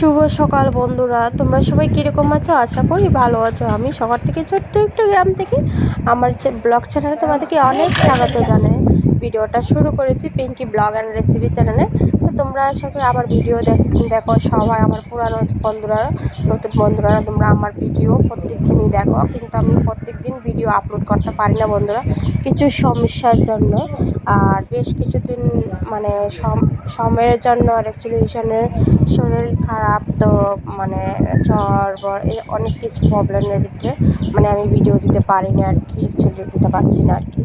শুভ সকাল বন্ধুরা। তোমরা সবাই কীরকম আছো? আশা করি ভালো আছো। আমি সকাল থেকে ছোট্ট একটু গ্রাম থেকে আমার ব্লগ চ্যানেলে তোমাদেরকে অনেক স্বাগত জানাই। ভিডিওটা শুরু করেছি পিঙ্কি ব্লগ অ্যান্ড রেসিপি চ্যানেলে। তো তোমরা আশা করি আমার ভিডিও দেখো সবাই, আমার পুরানো বন্ধুরা, নতুন বন্ধুরা, তোমরা আমার ভিডিও প্রত্যেক দিনই দেখো। কিন্তু আমি প্রত্যেক দিন ভিডিও আপলোড করতে পারি না বন্ধুরা। কিছু সমস্যার জন্য। আর বেশ কিছুদিন মানে সময়ের জন্য আর অ্যাকচুয়ালি ঈশানের শরীর খারাপ, তো মানে জ্বর, বর এই অনেক কিছু প্রবলেমের ভিতরে মানে আমি ভিডিও দিতে পারি না আর কি অ্যাকচুয়ালি দিতে পারছি না আর কি।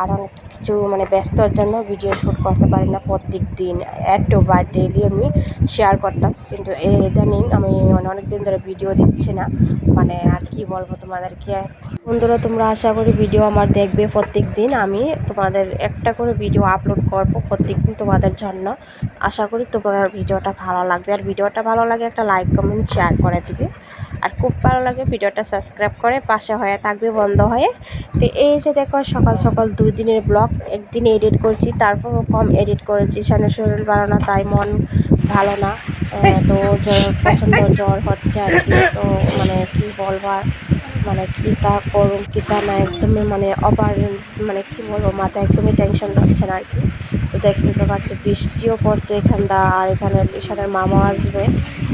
আর অনেক কিছু মানে ব্যস্তর জন্য ভিডিও শ্যুট করতে পারি না প্রত্যেক দিন এত বা ডেলি আমি শেয়ার করতাম। কিন্তু ইদানিং আমি মানে অনেক দিন ধরে ভিডিও দিচ্ছি না। মানে আর কি বলব তোমাদেরকে? বন্ধুরা, তোমরা আশা করি ভিডিও আমার দেখবে প্রত্যেক দিন আমি তোমাদের একটা করে ভিডিও আপলোড করব প্রত্যেক দিন তোমাদের জন্য। আশা করি তোমার ভিডিওটা ভালো লাগবে। আর ভিডিওটা ভালো লাগে একটা লাইক কমেন্ট শেয়ার করে দিবে। আর খুব ভালো লাগে ভিডিওটা সাবস্ক্রাইব করে পাশে হয়ে থাকবে, বন্ধ হয়ে। তো এই যে দেখো, সকাল সকাল দুই দিনের ব্লগ, একদিন এডিট করছি, তারপর কম এডিট করেছি। সামনে শরীর ভালো না, তাই মন ভালো না। তো জ্বর, প্রচণ্ড জ্বর হচ্ছে আর কি। তো মানে কি বলবার মানে কী তা করুন কী তা না, একদমই মানে অপার মানে কি বলব মাথা একদমই টেনশন যাচ্ছে না আর কি। তো দেখতে তো পাচ্ছি বৃষ্টিও পড়ছে এখান দা আর এখানে ঈশানের মামা আসবে।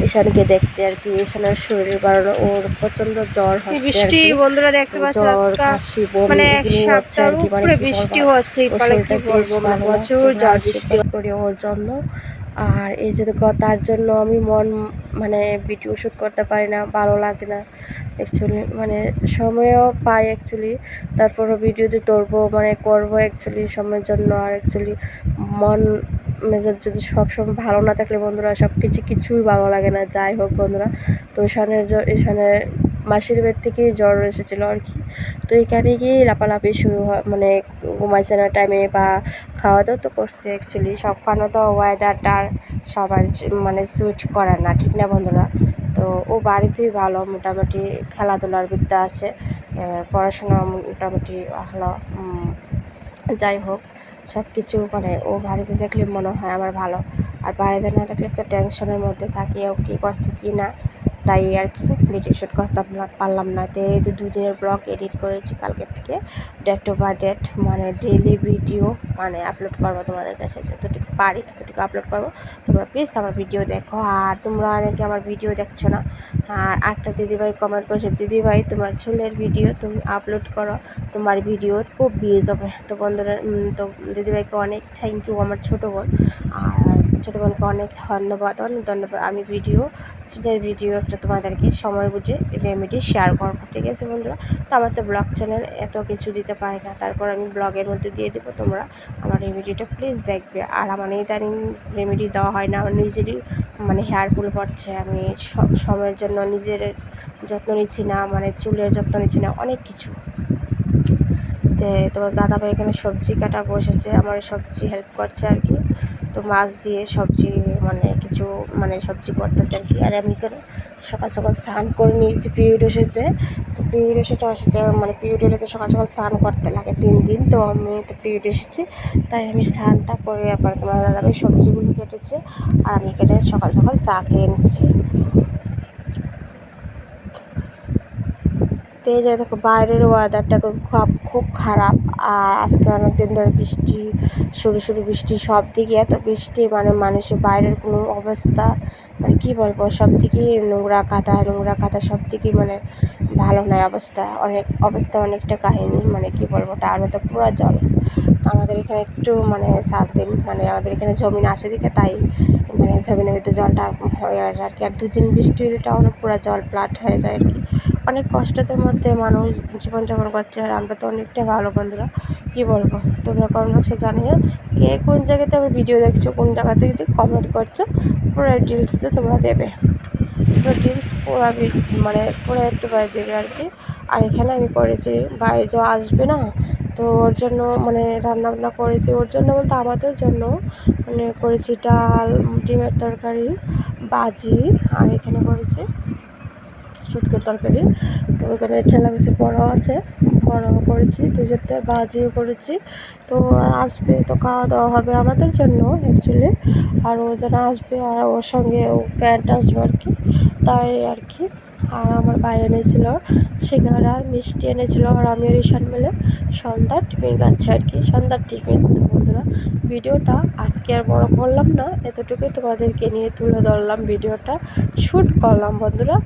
ঈশানকে দেখতে আর কি ঈশানের শরীর বাড়ানো ওর প্রচণ্ড জ্বর হচ্ছে বৃষ্টি বন্ধুরা দেখতে পাচ্ছি জ্বর কাশি মানে কি মানে উপরে বৃষ্টি হচ্ছে কি বলব মানে প্রচুর জ্বর বৃষ্টি। করি ওর জন্য। আর এই যে তার জন্য আমি মন মানে ভিডিও শ্যুট করতে পারি না, ভালো লাগে না। অ্যাকচুয়ালি মানে সময়ও পাই অ্যাকচুয়ালি তারপরও ভিডিও যে ধরবো মানে করব অ্যাকচুয়ালি সময়ের জন্য। আর অ্যাকচুয়ালি মন, মেজাজ যদি সবসময় ভালো না থাকলে বন্ধুরা সব কিছু কিছুই ভালো লাগে না, যাই হোক বন্ধুরা। তো ঈশানের ঈশানের মাসির বাড়ি থেকেই জ্বর এসেছিল আর কি। তো এখানে গিয়ে লাপালাপি শুরু হয় মানে ঘুমাইছে না টাইমে বা খাওয়া দাওয়া তো করছে অ্যাকচুয়ালি সবখানে তো ওয়েদারটা সবার মানে সুইট করে না, ঠিক না বন্ধুরা? তো ও বাড়িতেই ভালো, মোটামুটি খেলাধুলার বিদ্যা আছে পড়াশোনা মোটামুটি ভালো যাই হোক সব কিছু মানে ও বাড়িতে থাকলে মনে হয় আমার ভালো। আর বাড়িতে না থাকলে একটা টেনশনের মধ্যে থাকি, ও কী করছে কি না। তাই আর কি ভিডিও শ্যুট করতে পারলাম না। তো এই দুদিনের ব্লগ এডিট করেছি কালকের থেকে। ডেট টু বা ডেট মানে ডেলি ভিডিও মানে আপলোড করব তোমাদের কাছে। যতটুকু পারি ততটুকু আপলোড করব। তোমরা প্লিজ আমার ভিডিও দেখো। আর তোমরা অনেকে আমার ভিডিও দেখছ না? আর একটা দিদিভাই কমেন্ট করেছে, দিদিভাই, তোমার চুলের ভিডিও তুমি আপলোড করো। তোমার ভিডিও খুব ভিউজ হবে। তো বন্ধুরা তো দিদিভাইকে অনেক থ্যাংক ইউ আমার ছোটো বোন। আর ছোটো বোনকে অনেক ধন্যবাদ অনেক ধন্যবাদ। আমি ভিডিও চুলের ভিডিও একটা তোমাদেরকে সময় বুঝে রেমেডি শেয়ার করব, ঠিক আছে বন্ধুরা? তো আমার তো ব্লগ চ্যানেল এত কিছু দিতে পারি না, তারপর আমি ব্লগের মধ্যে দিয়ে দেবো, তোমরা আমার রেমেডিটা প্লিজ দেখবে। আর আমার ইদানিং রেমেডি দেওয়া হয় না, আমার নিজেরই মানে হেয়ার ফুল পড়ছে, আমি সময়ের জন্য নিজের যত্ন নিচ্ছি না মানে চুলের যত্ন নিচ্ছি না, অনেক কিছু। তে তোমার দাদাভাই এখানে সবজি কাটা বসেছে, আমার সবজি হেল্প করছে আর কি। তো মাছ দিয়ে সবজি মানে কিছু মানে সবজি করতেছে আর কি। আর আমি এখানে সকাল সকাল স্নান করে নিয়েছি পিরিয়ড এসেছে। তো পিরিয়ড এসেটা এসেছে মানে পিরিয়ড এলে তো সকাল সকাল স্নান করতে লাগে তিন দিন। তো আমি তো পিরিয়ড এসেছি, তাই আমি স্নানটা করে আবার তোমার দাদাভাই সবজিগুলো কেটেছে আর আমি এখানে সকাল সকাল চা খেয়ে নিচ্ছি। তো এই যে দেখো বাইরের ওয়েদারটা খুব খুব খারাপ। আর আজকে অনেক দিন ধরে বৃষ্টি, শুরু শুরু বৃষ্টি সব দিকে এত বৃষ্টি মানে মানুষের বাইরের কোনো অবস্থা মানে কী বলব সব দিকেই নোংরা কাদা নোংরা কাদা সব দিকেই মানে ভালো নয় অবস্থা। অনেক, অবস্থা অনেকটা কাহিনী মানে কী বলব টাউনে তো পুরো জল। আমাদের এখানে একটু মানে শান্তি মানে আমাদের এখানে জমিন আসে দিকে তাই মানে জমিনের ভিতরে জলটা হয়ে আর কি। আর দুদিন বৃষ্টি হলে টাউনে পুরো জল প্লাট হয়ে যায় আর কি। অনেক কষ্টতের মধ্যে মানুষ জীবনযাপন করছে আর আমরা তো অনেকটা ভালো বন্ধুরা। কী বলব? তোমরা কমেন্ট বক্সে জানিও কে কোন জায়গাতে আমার ভিডিও দেখছ, কোন জায়গা থেকে কমেন্ট করছ, পুরো ডিটেলসে তোমরা দেবে। পুরো ডিটেলস পুরো মানে পুরো একটু বাইরে দেবে আর কি। আর এখানে আমি করেছি বাইরে যে আসবে না তো ওর জন্য মানে রান্না বান্না করেছি। ওর জন্য বলতে আমাদের জন্য মানে করেছি ডাল, ডিমের তরকারি, বাজি আর এখানে করেছি শুটকির তরকারি। তো এখানে ছেলে বেশি বড়ো আছে। করা করেছি দুজেতে বাজিও করেছি। তো আসবে তো খাওয়া দাওয়া হবে আমাদের জন্য অ্যাকচুয়ালি আর ও যেন আসবে আর ওর সঙ্গে ও প্যান্ট আসবে আর কি, তাই আর কি। আর আমার ভাই এনেছিল সিঙ্গারা আর মিষ্টি এনেছিল আর আমি ঈশান মিলে সন্ধ্যার টিফিন খাচ্ছি আর কি, সন্ধ্যার টিফিন। বন্ধুরা, ভিডিওটা আজকে আর বড় করলাম না, এতটুকুই তোমাদেরকে নিয়ে তুলে ধরলাম ভিডিওটা। শ্যুট করলাম বন্ধুরা।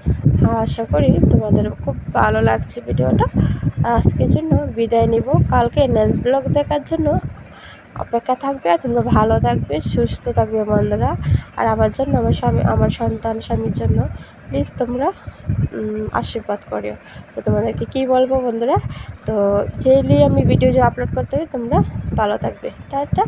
আশা করি তোমাদের খুব ভালো লাগছে ভিডিওটা। আর আজকের জন্য বিদায় নিব। কালকে নেক্সট ব্লগ দেখার জন্য অপেক্ষা থাকবে আর তোমরা ভালো থাকবে, সুস্থ থাকবে বন্ধুরা। আর আমার জন্য, আমার স্বামী, আমার সন্তান, স্বামীর জন্য প্লিজ তোমরা আশীর্বাদ করিও। তো তোমাদেরকে কী বলব বন্ধুরা? তো ডেইলি আমি ভিডিও যে আপলোড করতে হবে তোমরা ভালো থাকবে। টাটা।